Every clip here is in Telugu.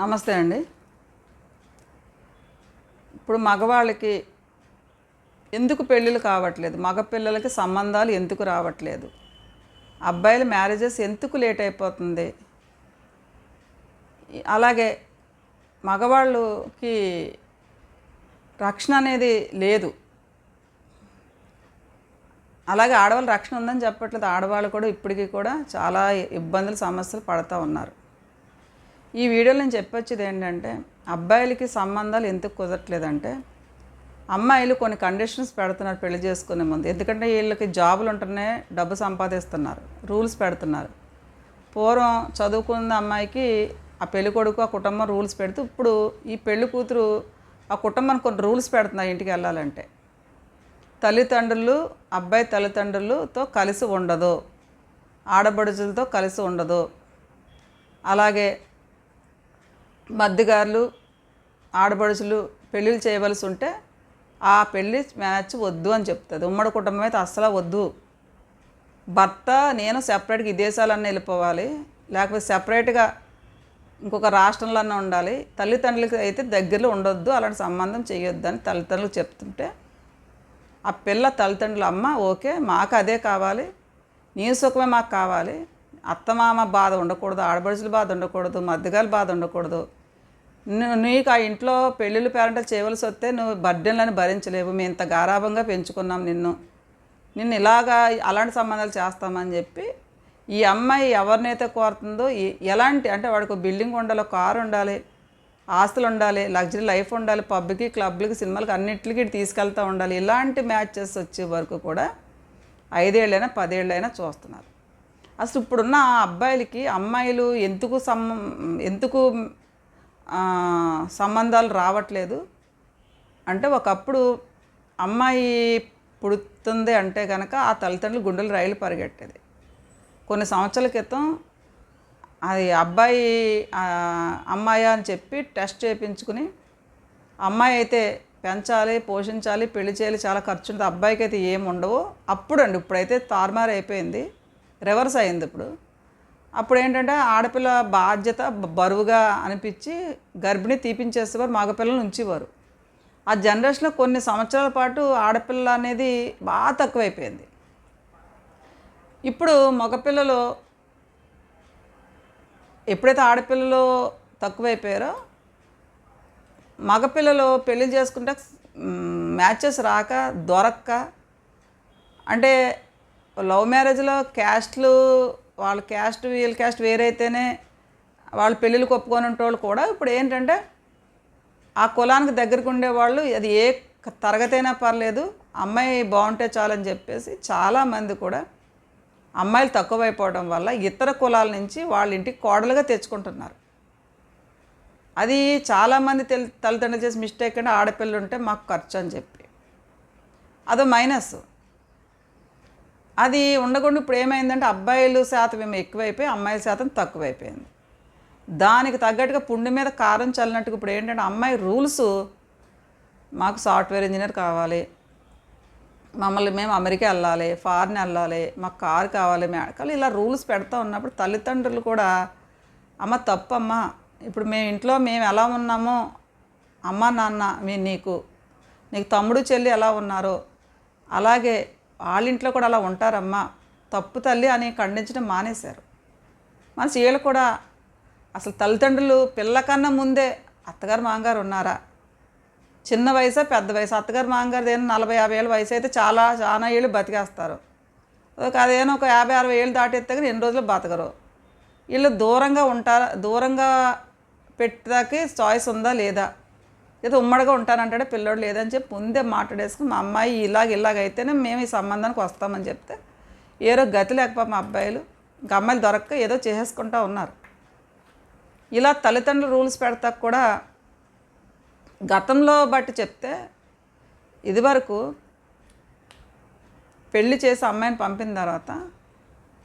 నమస్తే అండి. ఇప్పుడు మగవాళ్ళకి ఎందుకు పెళ్ళిళ్ళు కావట్లేదు? మగ పిల్లలకి సంబంధాలు ఎందుకు రావట్లేదు? అబ్బాయిల మ్యారేజెస్ ఎందుకు లేట్ అయిపోతుంది? అలాగే మగవాళ్ళకి రక్షణ అనేది లేదు. అలాగే ఆడవాళ్ళ రక్షణ ఉందని చెప్పట్లేదు. ఆడవాళ్ళు కూడా ఇప్పటికీ కూడా చాలా ఇబ్బందులు సమస్యలు పడుతూ ఉన్నారు. ఈ వీడియోలో నేను చెప్పొచ్చేది ఏంటంటే అబ్బాయిలకి సంబంధాలు ఎందుకు కుదరట్లేదంటే అమ్మాయిలు కొన్ని కండిషన్స్ పెడుతున్నారు పెళ్ళి చేసుకునే ముందు. ఎందుకంటే వీళ్ళకి జాబులు ఉంటేనే డబ్బు సంపాదిస్తున్నారు రూల్స్ పెడుతున్నారు. పూర్వం చదువుకున్న అమ్మాయికి ఆ పెళ్ళి కొడుకు ఆ కుటుంబం రూల్స్ పెడుతూ ఇప్పుడు ఈ పెళ్ళి కూతురు ఆ కుటుంబం కొన్ని రూల్స్ పెడుతున్నారు ఇంటికి వెళ్ళాలంటే. తల్లిదండ్రులు అబ్బాయి తల్లిదండ్రులతో కలిసి ఉండదు. ఆడబడుచులతో కలిసి ఉండదు. అలాగే మద్దిగారులు ఆడపడుచులు పెళ్ళిళ్ళు చేయవలసి ఉంటే ఆ పెళ్ళి మ్యాచ్ వద్దు అని చెప్తుంది. ఉమ్మడి కుటుంబం అయితే అస్సలు వద్దు. భర్త నేను సెపరేట్గా విదేశాలన్నీ వెళ్ళిపోవాలి. లేకపోతే సెపరేట్గా ఇంకొక రాష్ట్రంలోనే ఉండాలి. తల్లిదండ్రులకి అయితే దగ్గరలో ఉండొద్దు. అలాంటి సంబంధం చేయొద్దు అని తల్లిదండ్రులు చెప్తుంటే ఆ పిల్ల తల్లిదండ్రులు అమ్మ ఓకే మాకు అదే కావాలి. నీ సుఖమే మాకు కావాలి. అత్తమామ బాధ ఉండకూడదు ఆడబడుచుల బాధ ఉండకూడదు మద్దిగాల బాధ ఉండకూడదు. నీకు ఆ ఇంట్లో పెళ్ళిళ్ళు పేరెంటలు చేయవలసి వస్తే నువ్వు బర్డెన్లను భరించలేవు. మేము ఇంత గారాభంగా పెంచుకున్నాం నిన్ను. నిన్ను ఇలాగా అలాంటి సంబంధాలు చేస్తామని చెప్పి ఈ అమ్మాయి ఎవరినైతే కోరుతుందో ఎలాంటి అంటే వాడికి ఒక బిల్డింగ్ ఉండాలి కారు ఉండాలి ఆస్తులు ఉండాలి లగ్జరీ లైఫ్ ఉండాలి పబ్కి క్లబ్లకి సినిమాలకి అన్నింటికి తీసుకెళ్తూ ఉండాలి. ఇలాంటి మ్యాచెస్ వచ్చే వరకు కూడా ఐదేళ్ళైనా పదేళ్ళైనా చూస్తున్నారు. అసలు ఇప్పుడున్న ఆ అబ్బాయిలకి అమ్మాయిలు ఎందుకు సమ్ ఎందుకు సంబంధాలు రావట్లేదు. అంటే ఒకప్పుడు అమ్మాయి పుడుతుంది అంటే కనుక ఆ తల్లిదండ్రులు గుండెలు రైలు పరిగెట్టేది. కొన్ని సంవత్సరాల క్రితం అది అబ్బాయి అమ్మాయి అని చెప్పి టెస్ట్ చేయించుకుని అమ్మాయి అయితే పెంచాలి పోషించాలి పెళ్ళి చేయాలి చాలా ఖర్చు ఉంటుంది. అబ్బాయికి అయితే ఏమి ఉండవు. అప్పుడండి ఇప్పుడైతే తారుమారు అయిపోయింది. రివర్స్ అయింది ఇప్పుడు. అప్పుడు ఏంటంటే ఆడపిల్ల బాధ్యత బరువుగా అనిపించి గర్భిణి తీపించేసేవారు మగపిల్లలు ఉంచేవారు. ఆ జనరేషన్లో కొన్ని సంవత్సరాల పాటు ఆడపిల్ల అనేది బాగా తక్కువైపోయింది. ఇప్పుడు మగపిల్లలు ఎప్పుడైతే ఆడపిల్లలు తక్కువైపోయారో మగపిల్లలు పెళ్ళి చేసుకుంటే మ్యాచెస్ రాక దొరక్క అంటే లవ్ మ్యారేజ్లో క్యాస్ట్లు వాళ్ళ క్యాస్ట్ వీళ్ళ క్యాస్ట్ వేరైతేనే వాళ్ళ పెళ్ళిళ్ళు ఒప్పుకొని వాళ్ళు కూడా ఇప్పుడు ఏంటంటే ఆ కులానికి దగ్గరకు ఉండేవాళ్ళు అది ఏ తరగతి అయినా పర్లేదు అమ్మాయి బాగుంటే చాలని చెప్పేసి చాలామంది కూడా అమ్మాయిలు తక్కువైపోవడం వల్ల ఇతర కులాల నుంచి వాళ్ళ ఇంటికి కోడలుగా తెచ్చుకుంటున్నారు. అది చాలామంది తెల్ తల్లిదండ్రులు చేసి మిస్టేక్ అంటే ఆడపిల్లలు ఉంటే మాకు ఖర్చు అని చెప్పి. అదో మైనస్. అది ఉండకుండా ఇప్పుడు ఏమైందంటే అబ్బాయిలు శాతం ఏమో ఎక్కువైపోయి అమ్మాయిల శాతం తక్కువైపోయింది. దానికి తగ్గట్టుగా పుండి మీద కారం చల్లినట్టుగా ఇప్పుడు ఏంటంటే అమ్మాయి రూల్స్ మాకు సాఫ్ట్వేర్ ఇంజనీర్ కావాలి మమ్మల్ని మేము అమెరికా వెళ్ళాలి ఫారిన్ వెళ్ళాలి మాకు కారు కావాలి మేడకాలు ఇలా రూల్స్ పెడతా ఉన్నప్పుడు తల్లిదండ్రులు కూడా అమ్మ తప్పమ్మ ఇప్పుడు మేము ఇంట్లో మేము ఎలా ఉన్నామో అమ్మ నాన్న మీ నీకు నీకు తమ్ముడు చెల్లి ఎలా ఉన్నారో అలాగే వాళ్ళ ఇంట్లో కూడా అలా ఉంటారమ్మా. తప్పు తల్లి అని ఖండించడం మానేశారు. మన సీళ్ళు కూడా అసలు తల్లిదండ్రులు పిల్ల కన్నా ముందే అత్తగారు మామగారు ఉన్నారా? చిన్న వయసా పెద్ద వయసు? అత్తగారు మామగారు ఏమైనా నలభై యాభై ఏళ్ళ వయసు అయితే చాలా చాలా ఏళ్ళు బతికేస్తారు. ఒక అదేనా ఒక యాభై అరవై ఏళ్ళు దాటేస్తే కానీ ఎన్ని రోజులు బతకరు? వీళ్ళు దూరంగా ఉంటారా? దూరంగా పెట్టడానికి చాయిస్ ఉందా లేదా? ఏదో ఉమ్మడిగా ఉంటానంటాడే పిల్లోడు లేదని చెప్పి ముందే మాట్లాడేసుకుని మా అమ్మాయి ఇలాగ ఇలాగ అయితేనే మేము ఈ సంబంధానికి వస్తామని చెప్తే ఏదో గతి లేకపోతే మా అబ్బాయిలు ఇంకా అమ్మాయిలు దొరక్క ఏదో చేసేసుకుంటా ఉన్నారు. ఇలా తల్లిదండ్రులు రూల్స్ పెడతా కూడా గతంలో బట్టి చెప్తే ఇదివరకు పెళ్ళి చేసి అమ్మాయిని పంపిన తర్వాత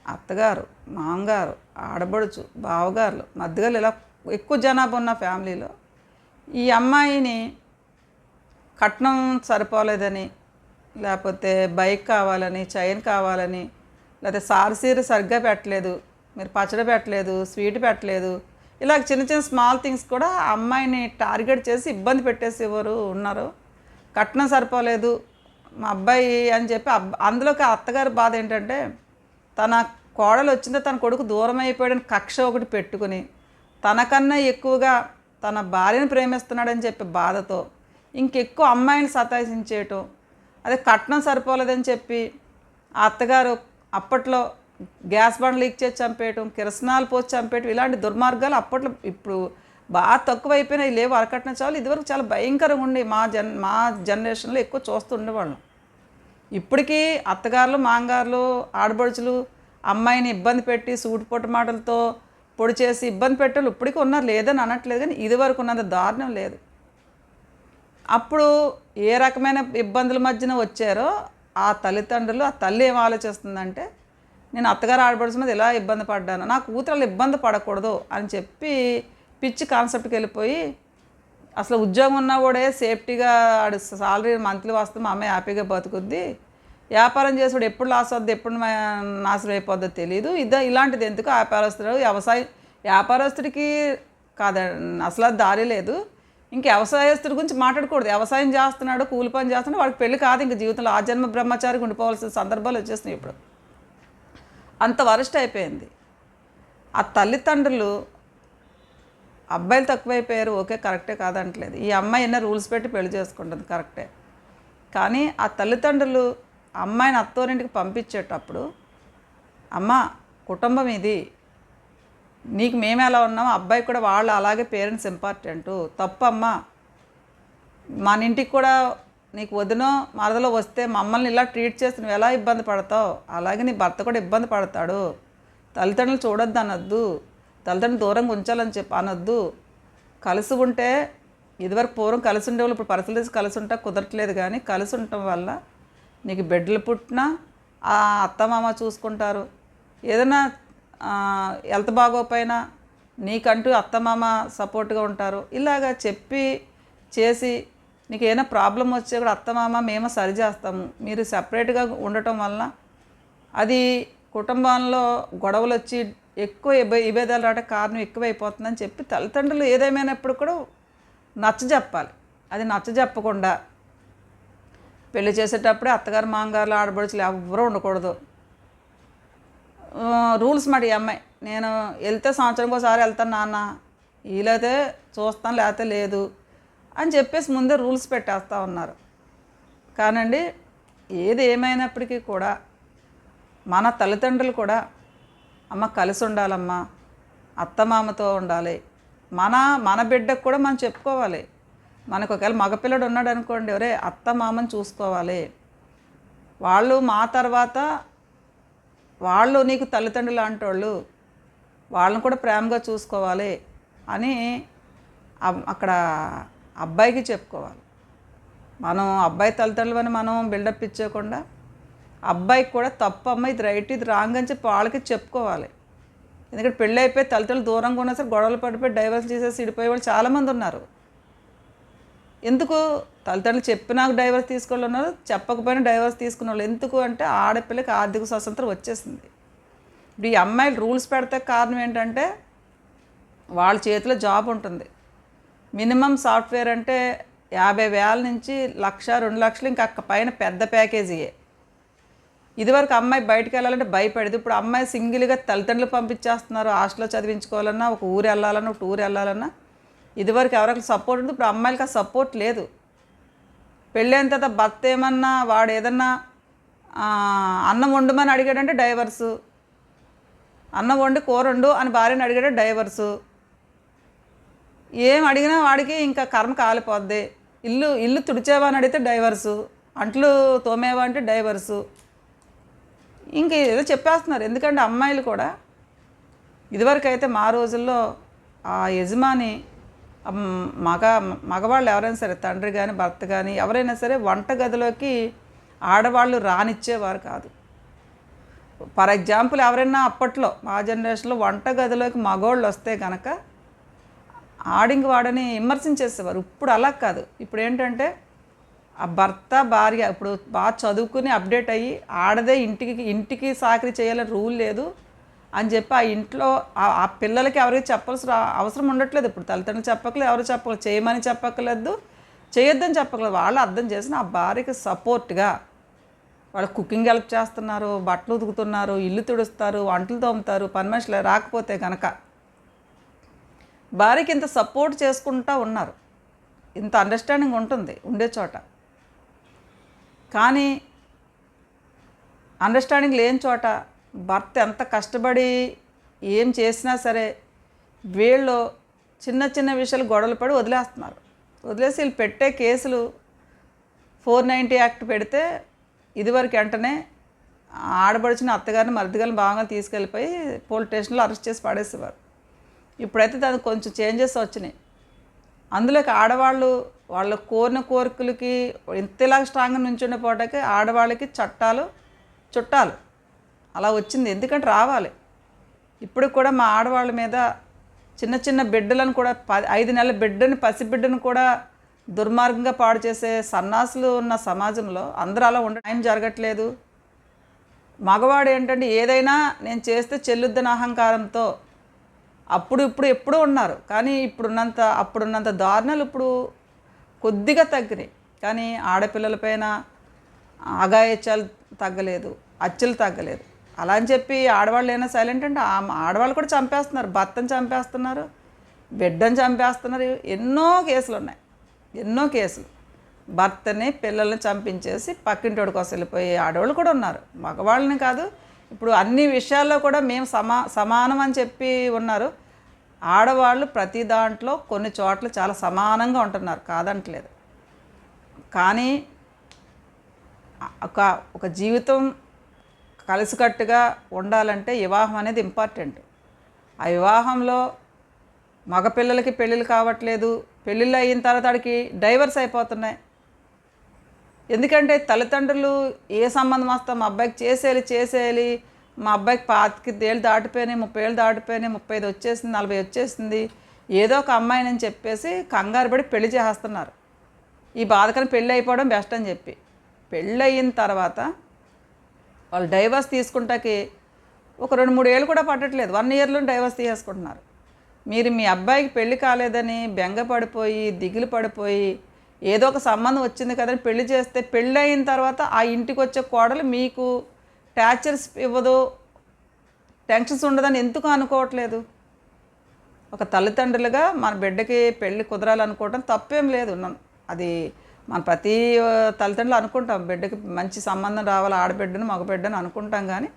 అత్తగారు మామగారు ఆడబడుచు బావగారులు మధ్యగారు ఇలా ఎక్కువ జనాభా ఉన్న ఫ్యామిలీలో ఈ అమ్మాయిని కట్నం సరిపోలేదని లేకపోతే బైక్ కావాలని చైన్ కావాలని లేకపోతే సారసీర సరిగ్గా పెట్టలేదు మీరు పచ్చడి పెట్టలేదు స్వీట్ పెట్టలేదు ఇలా చిన్న చిన్న స్మాల్ థింగ్స్ కూడా అమ్మాయిని టార్గెట్ చేసి ఇబ్బంది పెట్టేసేవారు ఉన్నారు? కట్నం సరిపోలేదు మా అబ్బాయి అని చెప్పి అబ్బ అందులోకి అత్తగారి బాధ ఏంటంటే తన కోడలు వచ్చిందో తన కొడుకు దూరం అయిపోయాడని కక్ష ఒకటి పెట్టుకుని తనకన్నా ఎక్కువగా తన భార్యను ప్రేమిస్తున్నాడని చెప్పి బాధతో ఇంకెక్కువ అమ్మాయిని సతాయించేయటం అదే కట్నం సరిపోలేదని చెప్పి ఆ అత్తగారు అప్పట్లో గ్యాస్ బండ్ లీక్ చేసి చంపేయటం కిరసనాలు పోసి చంపేయటం ఇలాంటి దుర్మార్గాలు అప్పట్లో ఇప్పుడు బాగా తక్కువ అయిపోయినాయి లేవు. అరకట్న చాలు ఇదివరకు చాలా భయంకరంగా ఉండే మా జన్ మా జనరేషన్లో ఎక్కువ చూస్తూ ఉండేవాళ్ళం. ఇప్పటికీ అత్తగారులు మాంగారులు ఆడబడుచులు అమ్మాయిని ఇబ్బంది పెట్టి సూటిపోటు మాటలతో పొడి చేసి ఇబ్బంది పెట్టాలి ఇప్పటికీ ఉన్నారు. లేదని అనట్లేదు కానీ ఇదివరకు ఉన్నంత దారుణం లేదు. అప్పుడు ఏ రకమైన ఇబ్బందుల మధ్యన వచ్చారో ఆ తల్లిదండ్రులు ఆ తల్లి ఏం ఆలోచిస్తుందంటే నేను అత్తగారు ఆడపడుచు ఇలా ఇబ్బంది పడ్డాను నా కూతురు ఇబ్బంది పడకూడదు అని చెప్పి పిచ్చి కాన్సెప్ట్కి వెళ్ళిపోయి అసలు ఉద్యోగం ఉన్నవాడే సేఫ్టీగా ఆడు సాలరీ మంత్లీ వస్తుంది మా అమ్మాయి హ్యాపీగా బతుకుద్ది వ్యాపారం చేసాడు ఎప్పుడు లాస్ అవుద్ది ఎప్పుడు మా- నాశనం అయిపోద్దో తెలియదు ఇద ఇలాంటిది ఎందుకు వ్యాపారస్తుడు వ్యవసాయం వ్యాపారస్తుడికి కాద అసలు అది దారి లేదు. ఇంక వ్యవసాయస్తుడి గురించి మాట్లాడకూడదు. వ్యవసాయం చేస్తున్నాడు కూలి పని చేస్తున్నాడు వాడికి పెళ్ళి కాదు ఇంక జీవితంలో. ఆ జన్మ బ్రహ్మచారికి ఉండిపోవాల్సిన సందర్భాలు వచ్చేసినాయి ఇప్పుడు. అంత వరస్ట్ అయిపోయింది. ఆ తల్లిదండ్రులు అబ్బాయిలు తక్కువైపోయారు ఓకే కరెక్టే కాదంటలేదు. ఈ అమ్మాయి ఎన్నో రూల్స్ పెట్టి పెళ్ళి చేసుకుంటుంది కరెక్టే. కానీ ఆ తల్లిదండ్రులు అమ్మాయిని అత్తోరింటికి పంపించేటప్పుడు అమ్మ కుటుంబం ఇది. నీకు మేము ఎలా ఉన్నాం అబ్బాయి కూడా వాళ్ళు అలాగే పేరెంట్స్ ఇంపార్టెంట్. తప్పమ్మ. మన ఇంటికి కూడా నీకు వదినో మరదలో వస్తే మమ్మల్ని ఇలా ట్రీట్ చేసి నువ్వు ఎలా ఇబ్బంది పడతావు? అలాగే నీ భర్త కూడా ఇబ్బంది పడతాడు. తల్లిదండ్రులు చూడొద్దు అనొద్దు. తల్లిదండ్రులు దూరంగా ఉంచాలని చెప్పి అనొద్దు. కలిసి ఉంటే ఇదివరకు పూర్వం కలిసి ఉండేవాళ్ళు ఇప్పుడు పరిస్థితి కలిసి ఉంటే కుదరట్లేదు కానీ కలిసి ఉండటం వల్ల నీకు బిడ్డలు పుట్టినా ఆ అత్తమామ చూసుకుంటారు. ఏదైనా హెల్త్ బాగోపోయినా నీకంటూ అత్తమామ సపోర్ట్గా ఉంటారు. ఇలాగా చెప్పి చేసి నీకు ఏదైనా ప్రాబ్లం వచ్చే కూడా అత్తమామ మేము సరి చేస్తాము. మీరు సపరేట్గా ఉండటం వలన అది కుటుంబంలో గొడవలు వచ్చి ఎక్కువ విభేదాలు రావడం కారణం ఎక్కువైపోతుందని చెప్పి తల్లిదండ్రులు ఏదేమైనప్పుడు కూడా నచ్చ చెప్పాలి అది నచ్చ చెప్పకుండా పెళ్ళి చేసేటప్పుడే అత్తగారు మామగారులు ఆడబడుచులు ఎవరూ ఉండకూడదు. రూల్స్ మాట ఈ అమ్మాయి. నేను వెళ్తే సంవత్సరంకి ఒకసారి వెళ్తాను నాన్న. వీలైతే చూస్తాను లేకపోతే లేదు అని చెప్పేసి ముందే రూల్స్ పెట్టేస్తూ ఉన్నారు. కానండి ఏది ఏమైనప్పటికీ కూడా మన తల్లిదండ్రులు కూడా అమ్మ కలిసి ఉండాలమ్మా. అత్తమామతో ఉండాలి. మన మన బిడ్డకు కూడా మనం చెప్పుకోవాలి. మనకు ఒకవేళ మగపిల్లడు ఉన్నాడు అనుకోండి ఒరే అత్త మామని చూసుకోవాలి. వాళ్ళు మా తర్వాత వాళ్ళు నీకు తల్లిదండ్రులు లాంటి వాళ్ళు వాళ్ళని కూడా ప్రేమగా చూసుకోవాలి అని అబ్- అక్కడ అబ్బాయికి చెప్పుకోవాలి. మనం అబ్బాయి తల్లిదండ్రులని మనం బిల్డప్ ఇచ్చేయకుండా అబ్బాయికి కూడా తప్పు అమ్మ ఇది రైట్ ఇది రాంగ్ అని చెప్పి వాళ్ళకి చెప్పుకోవాలి. ఎందుకంటే పెళ్ళి అయిపోయి తల్లిదండ్రులు దూరంగా ఉన్నా సరే గొడవలు పడిపోయి డైవర్స్ చేసేసి ఇడిపోయే వాళ్ళు చాలామంది ఉన్నారు. ఎందుకు తల్లిదండ్రులు చెప్పినా డైవర్స్ తీసుకున్న ఉన్నారు చెప్పకపోయినా డైవర్స్ తీసుకున్న వాళ్ళు. ఎందుకు అంటే ఆడపిల్లకి ఆర్థిక స్వతంత్రం వచ్చేసింది. ఇప్పుడు ఈ అమ్మాయిలు రూల్స్ పెడితే కారణం ఏంటంటే వాళ్ళ చేతిలో జాబ్ ఉంటుంది. మినిమం సాఫ్ట్వేర్ అంటే యాభై వేల నుంచి లక్ష రెండు లక్షలు ఇంకా అక్క పైన పెద్ద ప్యాకేజీయే ఇదివరకు అమ్మాయి బయటకు వెళ్ళాలంటే భయపడేది. ఇప్పుడు అమ్మాయి సింగిల్గా తల్లిదండ్రులు పంపించేస్తున్నారు. హాస్టల్లో చదివించుకోవాలన్నా ఒక ఊరు వెళ్ళాలన్నా ఒక టూర్ వెళ్ళాలన్నా. ఇదివరకు ఎవరికి సపోర్ట్ ఉంది ఇప్పుడు అమ్మాయిలకి ఆ సపోర్ట్ లేదు. పెళ్ళైన తర్వాత భర్త ఏమన్నా వాడు ఏదన్నా అన్నం వండమని అడిగాడంటే డైవర్సు. అన్నం వండి కూర వండు అని భార్యని అడిగాడు డైవర్సు. ఏం అడిగినా వాడికి ఇంకా కర్మ కాలిపోద్ది. ఇల్లు ఇల్లు తుడిచేవా అని అడిగితే డైవర్సు. అంట్లు తోమేవా అంటే డైవర్సు. ఇంక ఏదో చెప్పేస్తున్నారు. ఎందుకంటే అమ్మాయిలు కూడా ఇదివరకైతే మా రోజుల్లో ఆ యజమాని మగ మగవాళ్ళు ఎవరైనా సరే తండ్రి కానీ భర్త కానీ ఎవరైనా సరే వంట గదిలోకి ఆడవాళ్ళు రానిచ్చేవారు కాదు. ఫర్ ఎగ్జాంపుల్ ఎవరైనా అప్పట్లో మా జనరేషన్లో వంట గదిలోకి మగవాళ్ళు వస్తే కనుక ఆడింగ్ వాడని విమర్శించేసేవారు. ఇప్పుడు అలా కాదు. ఇప్పుడు ఏంటంటే ఆ భర్త భార్య ఇప్పుడు బాగా చదువుకుని అప్డేట్ అయ్యి ఆడదే ఇంటికి ఇంటికి సాకరీ చేయాలని రూల్ లేదు. అని చెప్పి ఆ ఇంట్లో ఆ- పిల్లలకి ఎవరికి చెప్పాల్సిన అవసరం ఉండట్లేదు. ఇప్పుడు తల్లిదండ్రులు చెప్పకలేదు ఎవరు చెప్పకలేదు చేయమని చెప్పక్కర్లేదు చేయొద్దని చెప్పకలేదు. వాళ్ళు అర్థం చేసిన ఆ భార్యకి సపోర్ట్గా వాళ్ళు కుకింగ్ హెల్ప్ చేస్తున్నారు బట్టలు ఉతుకుతున్నారు ఇల్లు తుడుస్తారు వంటలు తోముతారు పని మనుషులు రాకపోతే కనుక భార్యకి ఇంత సపోర్ట్ చేసుకుంటూ ఉన్నారు. ఇంత అండర్స్టాండింగ్ ఉంటుంది ఉండే చోట. కానీ అండర్స్టాండింగ్ లేని చోట భర్త ఎంత కష్టపడి ఏం చేసినా సరే వీళ్ళు చిన్న చిన్న విషయాలు గొడవలు పడి వదిలేస్తున్నారు. వదిలేసి వీళ్ళు పెట్టే కేసులు ఫోర్ నైంటీ యాక్ట్ పెడితే ఇదివరకు వెంటనే ఆడబడిచిన అత్తగారిని మరిదిగారిని బాగా తీసుకెళ్ళిపోయి పోలీస్ స్టేషన్లో అరెస్ట్ చేసి పడేసేవారు. ఇప్పుడైతే దానికి కొంచెం చేంజెస్ వచ్చినాయి. అందులోకి ఆడవాళ్ళు వాళ్ళ కోరిన కోరికలకి ఇంతలాగా స్ట్రాంగ్గా నుంచుండే ఆడవాళ్ళకి చట్టాలు చుట్టాలు. అలా వచ్చింది. ఎందుకంటే రావాలి. ఇప్పుడు కూడా మా ఆడవాళ్ళ మీద చిన్న చిన్న బిడ్డలను కూడా ప ఐదు నెలల బిడ్డని పసిబిడ్డను కూడా దుర్మార్గంగా పాడు చేసే సన్నాసులు ఉన్న సమాజంలో అందరూ అలా ఉండ టైం జరగట్లేదు. మగవాడు ఏంటంటే ఏదైనా నేను చేస్తే చెల్లుద్దని అహంకారంతో అప్పుడు ఇప్పుడు ఎప్పుడూ ఉన్నారు. కానీ ఇప్పుడున్నంత అప్పుడున్నంత దారుణాలు ఇప్పుడు కొద్దిగా తగ్గినాయి. కానీ ఆడపిల్లలపైన అగాయత్యాలు తగ్గలేదు. అచ్చులు తగ్గలేదు. అలా అని చెప్పి ఆడవాళ్ళు ఏమైనా సైలెంట్ అంటే ఆ- ఆడవాళ్ళు కూడా చంపేస్తున్నారు భర్తను చంపేస్తున్నారు బిడ్డను చంపేస్తున్నారు ఎన్నో కేసులు ఉన్నాయి. ఎన్నో కేసులు. భర్తని పిల్లల్ని చంపించేసి పక్కింటోడి కోసం వెళ్ళిపోయే ఆడవాళ్ళు కూడా ఉన్నారు. మగవాళ్ళని కాదు ఇప్పుడు అన్ని విషయాల్లో కూడా మేము సమా సమానం అని చెప్పి ఉన్నారు. ఆడవాళ్ళు ప్రతి దాంట్లో కొన్ని చోట్ల చాలా సమానంగా ఉంటున్నారు కాదంటలేదు. కానీ ఒక ఒక జీవితం కలిసికట్టుగా ఉండాలంటే వివాహం అనేది ఇంపార్టెంట్. ఆ వివాహంలో మగపిల్లలకి పెళ్ళిళ్ళు కావట్లేదు. పెళ్ళిళ్ళు అయిన తర్వాత వాడికి డైవర్స్ అయిపోతున్నాయి. ఎందుకంటే తల్లిదండ్రులు ఏ సంబంధం వస్తాం మా అబ్బాయికి చేసేయాలి చేసేయాలి. మా అబ్బాయికి పాతికి ఏళ్ళు దాటిపోయినాయి ముప్పై ఏళ్ళు దాటిపోయినాయి ముప్పై ఐదు వచ్చేసింది నలభై వచ్చేసింది. ఏదో ఒక అమ్మాయిని చెప్పేసి కంగారు పడి పెళ్ళి చేస్తున్నారు ఈ బాధకని పెళ్ళి అయిపోవడం బెస్ట్ అని చెప్పి. పెళ్ళి అయిన తర్వాత వాళ్ళు డైవర్స్ తీసుకుంటాకి ఒక రెండు మూడు ఏళ్ళు కూడా పట్టట్లేదు. వన్ ఇయర్లో డైవర్స్ తీసేసుకుంటున్నారు. మీరు మీ అబ్బాయికి పెళ్ళి కాలేదని బెంగ పడిపోయి దిగులు పడిపోయి ఏదో ఒక సంబంధం వచ్చింది కదని పెళ్ళి చేస్తే పెళ్ళి అయిన తర్వాత ఆ ఇంటికి వచ్చే కోడలు మీకు టార్చర్స్ ఇవ్వదు టెన్షన్స్ ఉండదని ఎందుకు అనుకోవట్లేదు? ఒక తల్లిదండ్రులుగా మన బిడ్డకి పెళ్ళి కుదరాలనుకోవటం తప్పేం లేదు. అది మన ప్రతి తల్లిదండ్రులు అనుకుంటాం బిడ్డకి మంచి సంబంధం రావాలి ఆడబిడ్డను మగబిడ్డను అనుకుంటాం కానీ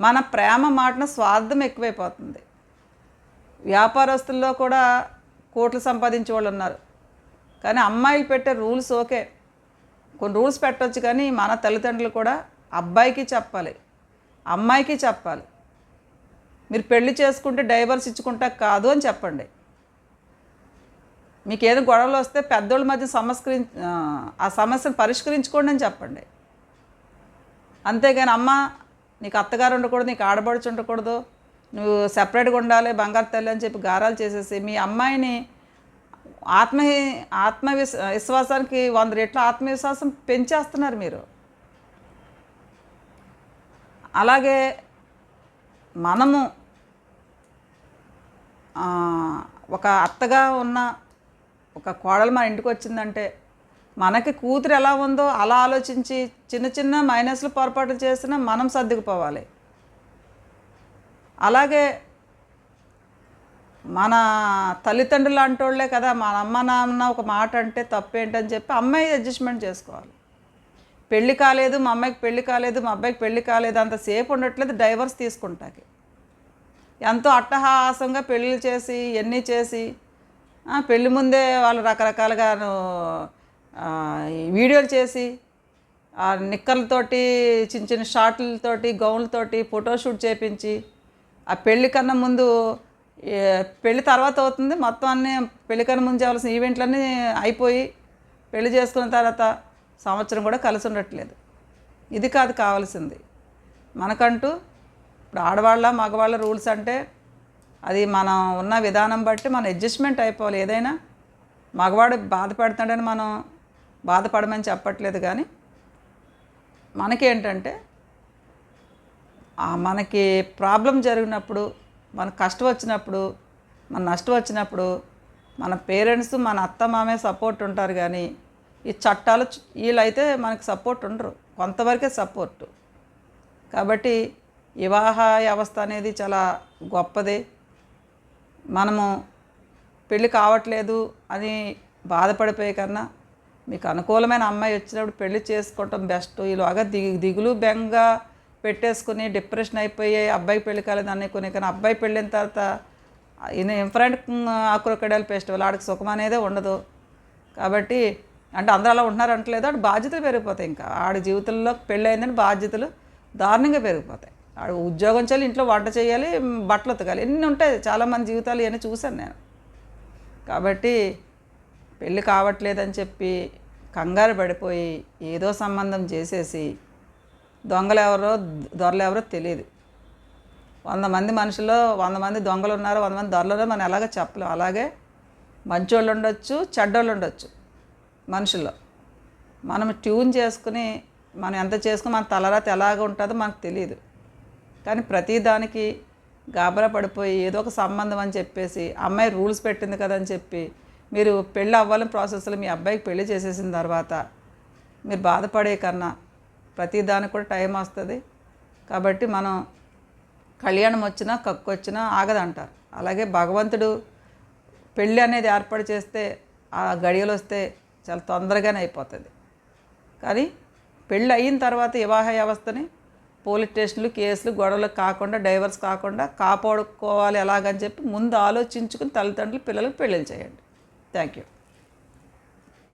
మన ప్రేమ మాటన స్వార్థం ఎక్కువైపోతుంది. వ్యాపారస్తుల్లో కూడా కోట్లు సంపాదించే వాళ్ళు ఉన్నారు. కానీ అమ్మాయిలు పెట్టే రూల్స్ ఓకే. కొన్ని రూల్స్ పెట్టవచ్చు కానీ మన తల్లిదండ్రులు కూడా అబ్బాయికి చెప్పాలి అమ్మాయికి చెప్పాలి. మీరు పెళ్ళి చేసుకుంటే డైవర్స్ ఇచ్చుకుంటా కాదు అని చెప్పండి. మీకు ఏదో గొడవలు వస్తే పెద్దోళ్ళ మధ్య సమస్కరి ఆ సమస్యను పరిష్కరించుకోండి అని చెప్పండి. అంతేగాని అమ్మ నీకు అత్తగారు ఉండకూడదు నీకు ఆడబడుచు ఉండకూడదు నువ్వు సెపరేట్గా ఉండాలి బంగారు తల్లి అని చెప్పి గారాలు చేసేసి మీ అమ్మాయిని ఆత్మ ఆత్మవిశ్ విశ్వాసానికి వంద రెట్ల ఆత్మవిశ్వాసం పెంచేస్తున్నారు మీరు. అలాగే మనము ఒక అత్తగా ఉన్న ఒక కోడలు మన ఇంటికి వచ్చిందంటే మనకి కూతురు ఎలా ఉందో అలా ఆలోచించి చిన్న చిన్న మైనస్లు పొరపాట్లు చేసినా మనం సర్దుకుపోవాలి. అలాగే మన తల్లిదండ్రులు అంటోళ్ళే కదా మన అమ్మ నాన్న ఒక మాట అంటే తప్పేంటని చెప్పి అమ్మాయి అడ్జస్ట్మెంట్ చేసుకోవాలి. పెళ్ళి కాలేదు మా అమ్మాయికి పెళ్ళి కాలేదు మా అబ్బాయికి పెళ్ళి కాలేదు అంతసేపు ఉండట్లేదు డైవర్స్ తీసుకుంటాకి. ఎంతో అట్టహాసంగా పెళ్ళిళ్ళు చేసి ఎన్ని చేసి పెళ్ళి పెళ్ళి ముందే వాళ్ళు రకరకాలుగా వీడియోలు చేసి ఆ నిక్కర్లతోటి చిన్న చిన్న షార్ట్లతోటి గౌన్లతోటి ఫోటోషూట్ చేపించి ఆ పెళ్ళి కన్నా ముందు పెళ్ళి పెళ్ళి తర్వాత అవుతుంది మొత్తం అన్నీ పెళ్ళి కన్నా ముందు చేయాల్సిన ఈవెంట్లన్నీ అయిపోయి పెళ్ళి చేసుకున్న తర్వాత సంవత్సరం కూడా కలిసి ఉండట్లేదు. ఇది కాదు కావాల్సింది. మనకంటూ ఇప్పుడు ఆడవాళ్ళ మగవాళ్ళ రూల్స్ అంటే అది మనం ఉన్న విధానం బట్టి మన అడ్జస్ట్మెంట్ అయిపోవాలి. ఏదైనా మగవాడు బాధపడుతున్నాడని మనం బాధపడమని చెప్పట్లేదు కానీ మనకేంటంటే మనకి ప్రాబ్లం జరిగినప్పుడు మనకు కష్టం వచ్చినప్పుడు మన నష్టం వచ్చినప్పుడు మన పేరెంట్స్ మన అత్త మామే సపోర్ట్ ఉంటారు కానీ ఈ చట్టాలు చ- వీళ్ళైతే మనకు సపోర్ట్ ఉండరు. కొంతవరకే సపోర్టు. కాబట్టి వివాహ వ్యవస్థ అనేది చాలా గొప్పది. మనము పెళ్ళి కావట్లేదు అని బాధపడిపోయే కన్నా మీకు అనుకూలమైన అమ్మాయి వచ్చినప్పుడు పెళ్ళి చేసుకోవటం బెస్ట్. ఈలోగా దిగు దిగులు బెంగ పెట్టేసుకుని డిప్రెషన్ అయిపోయి అబ్బాయి పెళ్ళి కాలేదు అనుకునే కానీ అబ్బాయి పెళ్ళిన తర్వాత ఈయన ఇన్ఫరెంట్ ఆకురకడాల ఫెస్టివల్ ఆడికి సుఖం అనేదే ఉండదు. కాబట్టి అంటే అందరూ అలా ఉంటున్నారు అంటలేదు ఆడు బాధ్యతలు పెరిగిపోతాయి ఇంకా. ఆడి జీవితంలో పెళ్ళి అయిందని బాధ్యతలు దారుణంగా పెరిగిపోతాయి. ఆడు ఉద్యోగం చేయాలి ఇంట్లో వంట చేయాలి బట్టలు ఉతకాలి. ఎన్ని ఉంటాయి? చాలామంది జీవితాలు ఇవన్నీ చూశాను నేను. కాబట్టి పెళ్ళి కావట్లేదని చెప్పి కంగారు పడిపోయి ఏదో సంబంధం చేసేసి దొంగలు ఎవరో దొరలు ఎవరో తెలియదు వంద మంది మనుషుల్లో వంద మంది దొంగలు ఉన్నారు వంద మంది దొరలు ఉన్నారు మనం ఎలాగో చెప్పలేం. అలాగే మంచోళ్ళు ఉండొచ్చు చెడ్డోళ్ళు ఉండొచ్చు మనుషుల్లో. మనం ట్యూన్ చేసుకుని మనం ఎంత చేసుకుని మన తలరాత ఎలాగ ఉంటుందో మనకు తెలియదు కానీ ప్రతిదానికి గాబరా పడిపోయి ఏదో ఒక సంబంధం అని చెప్పేసి అమ్మాయి రూల్స్ పెట్టింది కదా అని చెప్పి మీరు పెళ్ళి అవ్వాలని ప్రాసెస్లో మీ అబ్బాయికి పెళ్ళి చేసేసిన తర్వాత మీరు బాధపడే కన్నా ప్రతిదానికి కూడా టైం వస్తుంది. కాబట్టి మనం కళ్యాణం వచ్చినా కక్కు వచ్చినా ఆగదంటారు అలాగే భగవంతుడు పెళ్ళి అనేది ఏర్పాటు చేస్తే ఆ గడియలు వస్తే చాలా తొందరగానే అయిపోతుంది. కానీ పెళ్ళి అయిన తర్వాత వివాహ వ్యవస్థని పోలీస్ స్టేషన్లు కేసులు గొడవలు కాకుండా డైవర్స్ కాకుండా కాపాడుకోవాలి ఎలాగని చెప్పి ముందు ఆలోచించుకుని తల్లిదండ్రులు పిల్లలకు పెళ్ళిళ్ళు చేయండి. Thank you.